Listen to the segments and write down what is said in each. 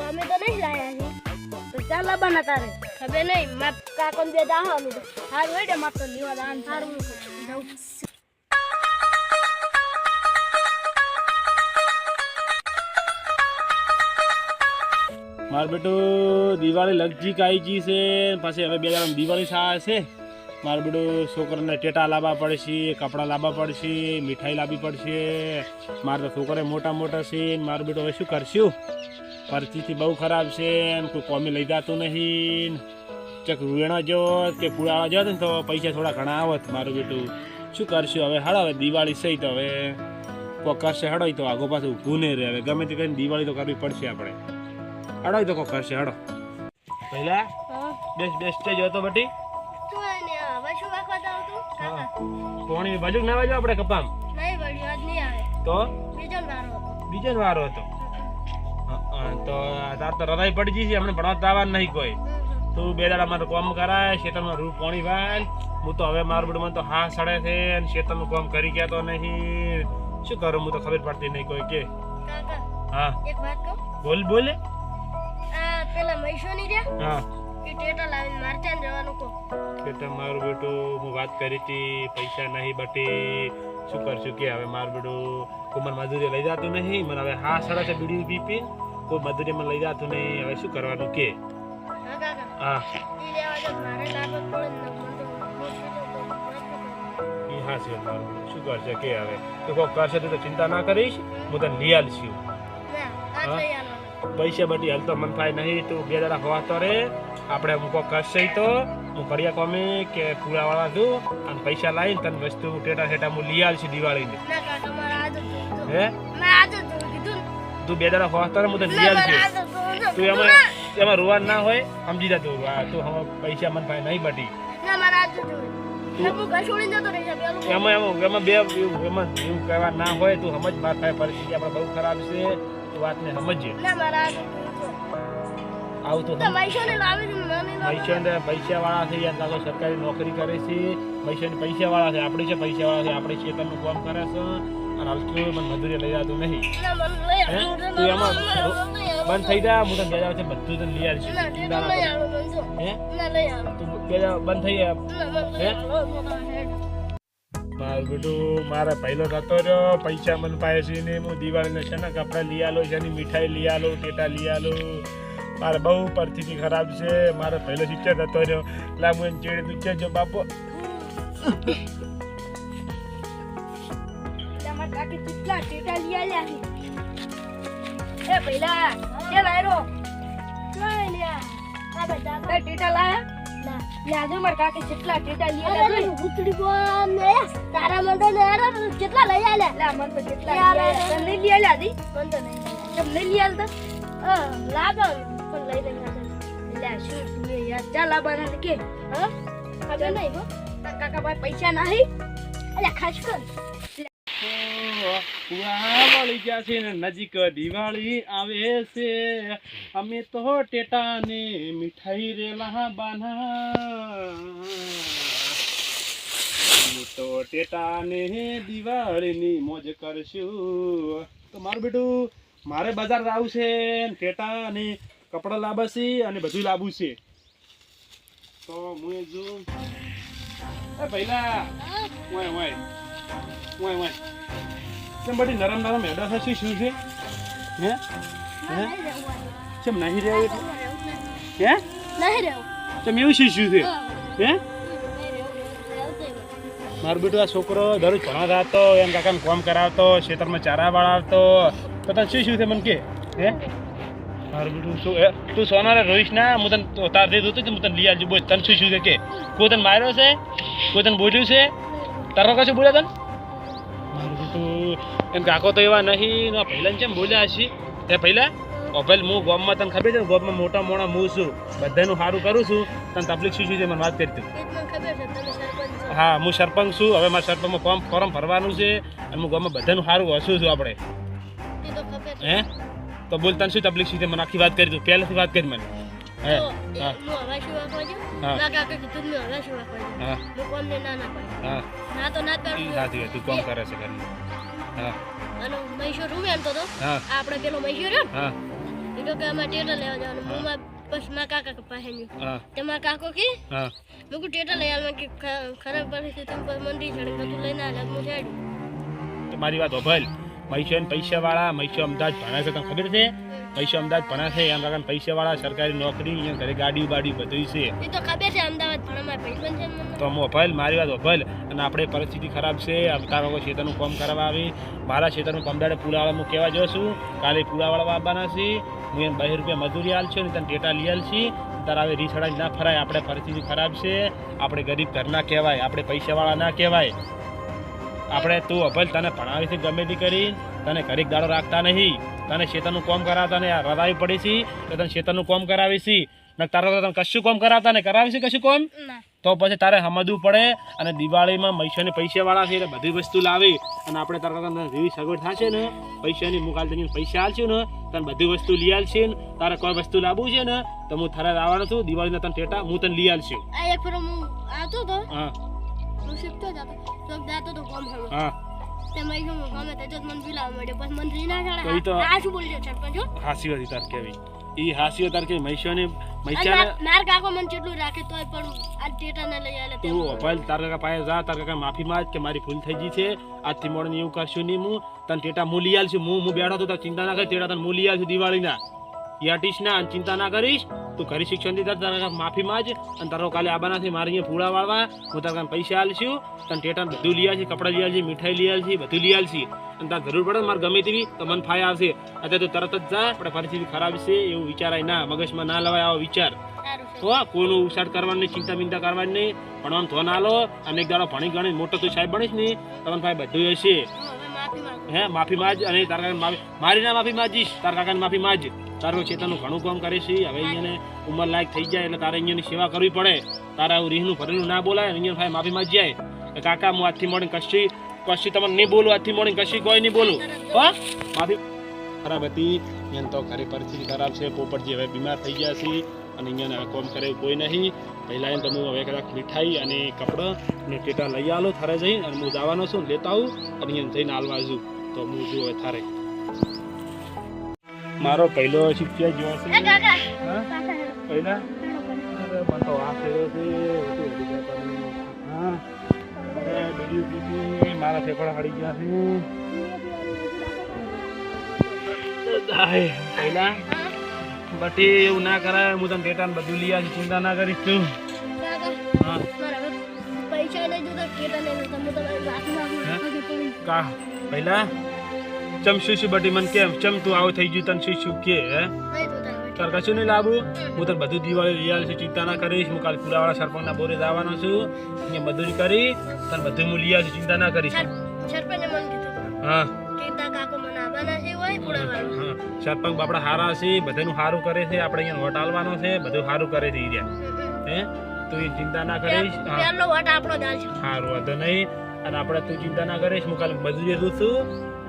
તો અમે તો નહીં લાયા છે તો ચાલ લાવવાના તારે. ખબર નહીં માર કાકોન બે સારું હોય ને મારે તો લેવા દાન સારું માર બેટો દિવાળી લગજી કાઈ ગઈ છે પછી હવે બે દાડા દિવાળી સા છે. માર બેટો છોકરાને ટેટા લાવવા પડશે કપડાં લાવવા પડશે મીઠાઈ લાવવી પડશે. મારે તો છોકરા મોટા મોટા છે ને બેટો હવે શું કરશું? પરિસ્થિતિ બહુ ખરાબ છે ને કોઈ કોમી લઈ જતું નહીં. ચક વેણા જો કે પુરાવા જો ને તો પૈસા થોડા ઘણા આવત મારું બેટું. શું કરશું હવે? હાડો હવે દિવાળી સહી તો હવે કોક કરશે હડો તો આગો પાછું ઊભું નહીં રહે. હવે ગમે તે કરીને દિવાળી તો કરવી પડશે આપણે. હડો તો કોક કરશે હડો પહેલા બેસ બેસ સ્ટેજ હતો બટી. કોણી બાજુ ના બાજુ આપણે કપામ? નહીં વળી આજ નહીં આવે. તો? બીજો વારો હતો. બીજો વારો હતો. તો તાર તો રરાઈ પડી ગઈ છે અમને ભણવા દાવા નહીં કોઈ. તું બે દાડા મારું કામ કરાય ખેતરમાં રૂ પાણી વાય. હું તો હવે મારું બધું મને તો હા સડે છે અને ખેતરનું કામ કરી ગયા તો નહીં. શું કરું હું તો ખબર પડતી નહીં કોઈ કે. હા. બોલ બોલે. હા. એ ટેટા લાવીને મારચાન જવાનું કહો. બેટા મારું બેટું હું વાત કરી હતી પૈસા નહીં બટી. શું કરશું કે હવે મારું બેટું? કુમાર મજૂરી લઈ જતું નહીં મને હવે હા સડે છે બીડી પીપી પી કોઈ મજૂરી લઈ જતું નહીં હવે શું કરવાનું કે? હા હા. છે શું કરશે કે હવે? તો કોઈ કરશે તો ચિંતા ના કરીશ. હું તને લઈ હા? પૈસા બધી હાલ તો મન થાય નહીં તું બે દાડા હોવા રે. આપણે હું કોઈ કરશે તો. હું કડિયા કોમી કે પૂરાવાળા છું અને પૈસા લાવીને તને વસ્તુ ટેટા હેટા હું લઈ આવીશ દિવાળીની. હે? તું બે દાડા હોવા હું તને લઈ ના, મારે આવીશ આજ જ જોયું. તું એમાં એમાં રોવાનું ના હોય સમજી જા તું આ તું હવે પૈસા મન ભાઈ નહીં બટી ના. એમાં એમાં એમાં બે એમાં એવું કહેવા હોય તું સમજ માર થાય પરિસ્થિતિ આપણે બહુ ખરાબ છે તું વાતને સમજજે ના, મારે આજ જ જોયું. આવું તો. પૈસા પૈસા વાળા છે યા કાકો સરકારી નોકરી કરે છે પૈસા પૈસા વાળા છે આપણે છે પૈસા વાળા છે આપણે ખેતરનું કામ કરે છે અને હાલ તું મજૂરી લઈ જતું નહીં. ના, મને લઈ હે? તું એમાં મને. બંધ થઈ જા હું તને બે દાડા છે બધું તને લઈ આવીશ. તે મને. હે બંધ થઈ હે? મારું બેટું મારે પહેલો થતો રહ્યો. પૈસા મને પાય છે ને હું દિવાળીને છે ને કપડાં લઈ આલો છે મીઠાઈ લઈ આલો ટેટા લઈ આલો. મારે બહુ પરિસ્થિતિ ખરાબ છે. મારે પહેલો શિક્ષક થતો રહ્યો. એટલે હું એને ચેડે તું જો બાપો. કાકી કેટલા ટેટા લઈ આલ્યા છે. એ પહેલા જે લાયરો? જોઈ લે. આ બધા તે ટેટા લાયા? ના. આજે મારા કાકી કેટલા ટેટા લઈ આલ્યા અરે, ભૂતડી બોમ ને તારા મંડળ ને અરે, કેટલા લઈ આલ્યા? લે મને તો કેટલા લઈ આલ્યા. તને લઈ આલ્યા દી? મને તો નહીં કેમ નહીં લઈ આલતા અ, લાગે પણ લઈ લઈ આવે. લે શું તું યાર ચાલ આ બનાને કે હા? ખબર નહીં હો. તાર કાકા પાસે પૈસા નહીં? અલ્યા ખાસ કર. વળી ગયા છે ને નજીક દિવાળી આવે છે. અમે તો ટેટા ને મીઠાઈ રેલા બાના તો ટેટાને દિવાળીની મોજ કરશું. તો મારું બેટું, મારે બજાર આવું છે ટેટા ને કપડાં લાવવા અને બધું લાવવું છે. તો હું જો એ પહેલા ઓય ઓય ઓય વાય કેમ બધી નરમ નરમ હેડા થશે શું છે? હે? હે? કેમ નહીં રહેવું એટલે? હે? નહીં રહેવું કેમ એવું શું શું છે? હા. મારો બેટો આ છોકરો દરરોજ ભણવા જતો એમ કાકાને કામ કરાવતો ખેતરમાં ચારા વાળાવતો. તો તને શું શું છે મને કે? હે? મારું બેટું શું હે તું સોનારે રોઈશ ના હું તને તાર દે દઉં કે હું તને લઈ આવજો બોલ. તને શું શું છે કે? કોઈ તને માર્યો છે? કોઈ તને બોલ્યું છે? તારો કશું બોલ્યા તને? એમ કાકો તો એવા નહીં ના પહેલા કેમ બોલ્યા હશી? એ પહેલા? ઓભેલ હું ગોમમાં તને ખબર છે ને ગામમાં મોટા મોણા હું છું. બધાનું સારું કરું છું. તને તકલીફ શું છે મને વાત કરી તું? હા હું સરપંચ છું. હવે મારા સરપંચમાં ફોર્મ ફોર્મ ભરવાનું છે અને હું ગોમમાં બધાનું સારું હસું છું આપણે. તો હે? તો બોલ તને શું તકલીફ છે મને આખી વાત કરી તું? પહેલાંથી વાત કરી મને. હે તો હા. હું હા. ના હા. તો ના તું કોમ કરે છે ઘરનું અને મહીશો રૂમ એમ તો? તો આપણે પેલો મહીશો રહ્યો ને એ કે અમારે ટેટર લેવા જવાનું. હું. બસ મારા કાકા પાસે ગયું કાકો કે? મેં કહું ટેટર લઈ કે ખરાબ પરિસ્થિતિ મંદિર ચડી. બધું લઈને આવ્યા હું સાઈડ તો મારી વાત ઓભલ પૈસા વાળા મૈસો અમદાવાદ ભણે છે તમને ખબર છે? મૈસો અમદાવાદ ભણા છે એમ કાકા પૈસા વાળા સરકારી નોકરી અહીંયા ઘરે ગાડી બાડી બધું છે. એ તો ખબર છે અમદાવાદ ને તો મારી વાત અભલ. અને આપણે પરિસ્થિતિ ખરાબ છે. તારા ખેતરનું કામ કરવા આવી. મારા ખેતરનું કમદાડે પુલાવાળા હું કહેવા છું. કાલે પુલાવાળા આવવાના છે. હું એમ બે રૂપિયા મજૂરી આલ છું ને તને ટેટા લઈ આલ છી. તારા હવે રીસડા ના ફરાય. આપણે પરિસ્થિતિ ખરાબ છે. આપણે ગરીબ ઘરના કહેવાય. આપણે પૈસાવાળા ના કહેવાય. આપણે તું અભલ તને ભણાવી છે ગમે તે કરી. તને ઘરે દાડો રાખતા નહીં. તને ખેતરનું કોમ કરાવતા ને રદાવી પડી છે. તો તને ખેતરનું કોમ કરાવી છે. ને તારા તને કશું કોમ કરાવતા ને કરાવી છે કશું કોમ? તો પછી તારે સમજવું પડે અને દિવાળીમાં મૈસાને પૈસાવાળા છે એટલે બધી વસ્તુ લાવી અને આપણે તારા તને જેવી સગવડ થશે ને પૈસાની હું કાલે તને પૈસા આલશું ને તને બધી વસ્તુ લઈ આલશે ને તારે કોઈ વસ્તુ લાવવું છે ને તો હું તારે આવવાનો છું દિવાળીના તને ટેટા હું તને લઈ આલશું. હું. આવતો તો હા હું શીખતો જ હતો તો જાતો તો કોમ હમ હા તે મેં હું ગમે તે જ મને બિલાવા મળ્યો પછી મને રીના તો ઈ તો- આ શું બોલ્યો સરપંચ હો? હાસી હતી તાર કેવી. એ હાસી તાર કે મૈસાની અને માર- માર કાકો મને જેટલું રાખે તોય પણ આ ટેટા ને લઈ આલે તું અપાલ તાર કાકા પાસે જા તાર કાકા માફી માંગ કે મારી ભૂલ થઈ ગઈ છે. આજથી મોડે એવું કરશું નહીં હું. તને ટેટા હું લઈ આલશું હું હું બેઠો તો ચિંતા ના કરી ટેટા તને હું લઈ આલશું દિવાળીના. યાટીશ ના ચિંતા ના કરીશ. તું ઘરે શિક્ષણ દીધા તારા કાકા માફી માંગ અને તારો કાલે આબાનાથી મારે અહીંયા પૂળા વાળવા. હું તારા પૈસા આલશું. તને ટેટા બધું લઈ આવશે કપડાં લઈ આવશે મીઠાઈ લઈ આવશે બધું લઈ આવશે અને તાર જરૂર પડે મારે ગમે તેવી તો મન ફાય આવશે. અત્યારે તું તરત જ જા આપણે પરિસ્થિતિ ખરાબ છે એવું વિચારાય ના મગજમાં ના લવાય આવો વિચાર. તો કોઈનું ઉછાળ કરવાની નહીં ચિંતા બિંતા કરવાની નહીં. ભણવાનું ધોન આલો અને એક દાડો ભણી ગણી મોટો તું સાહેબ બનીશ ને તમને ભાઈ બધું હશે. હું માફી માજ અને તારા માફી મારી ના માફી માજીશ તારા કાકાને માફી માંગ તારો ચેતનનું ઘણું કામ કરે છે હવે અહીંયાને ઉંમર લાયક થઈ જાય એટલે તારે અહીંયાની સેવા કરવી પડે. તારા આવું રીહનું ભરેલું ના બોલાય અહીંયા ભાઈ માફી માંગ જાય. કાકા, હું આજથી મળીને કશી કશી તમને નહીં બોલું, આજથી મળીને કશી કોઈ નહીં બોલું. હો? માફી ખરાબ હતી. અહીંયા તો ઘરે પરિસ્થિતિ ખરાબ છે. પોપટજી હવે બીમાર થઈ ગયા છે અને અહીંયા કોમ કરે કોઈ નહીં. પહેલાં એને તો હું હવે કદાચ મીઠાઈ અને કપડાં અને ટેટા લઈ આવો થારે જઈને અને હું જવાનો છું લેતા આવું અને અહીંયા જઈને હાલવા છું તો હું જુઓ થારે. મારો પહેલો શિક્ષક જેવો છે પહેલા? મને તો આ ફેરો છે. મારા ફેફડા હડી ગયા છે. પહેલા? બટી એવું ના કરાય. હું તને ડેટા બધું લઈ આવી ચિંતા ના કરીશ તું. હા. પૈસા તમારી. કા? પહેલા? ચમ શું શું બટી મને કેમ? ચમ તું આવું થઈ ગયું તને શું શું કે હે? તાર કશું નહીં લાવું હું તને બધું દિવાળી લઈ છું ચિંતા ના કરીશ. હું કાલ પુરાવાળા સરપંચના બોરે જવાનો છું. અહીંયા બધું કરી તને બધું હું લઈ આવીશ ચિંતા ના કરીશ. હા. સરપંચ બાપડા હારા છે બધાનું સારું કરે છે. આપણે અહીંયા વોટ આલવાનો છે બધું સારું કરે છે રહ્યા. હે? તું એ ચિંતા ના કરીશ. સારું વાંધો નહીં. અને આપણે તું ચિંતા ના કરીશ હું કાલે મજૂરી દઉં છું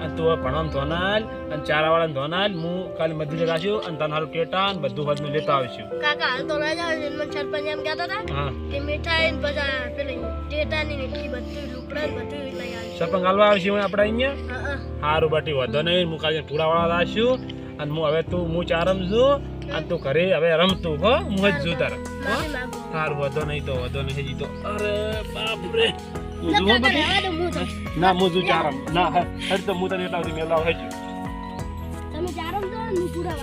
અને તું ભણવાનું ધોનાલ અને ચારાવાળાને ધોનાલ હું કાલે મજૂરી રાખ્યું અને તને હારું ટેટા અને બધું બધું લેતા આવીશું. કાકા હાલ તો લઈ જાવ મને સરપંચ એમ કહેતા હતા કે મીઠાઈ ને બધા પેલી ટેટાની ને એ બધું લુકડા બધું લઈ આવશે. સરપંચ હાલવા આવશે આપણે અહીંયા? સારું બાટી વધો નહીં હું કાલે પુરાવાળા રાખ્યું અને હું હવે તું હું ચારમ છું અને તું ઘરે હવે રમતું હો હું જ જોતા તારે સારું વધો નહીં તો વધો નહીં જીતો અરે બાપ રે કાકા, બધી? ના હું? ચારમ ના હે? તો હું એટલા સુધી મેલાવ હેજી. તમે ચારમ તો નું પૂરા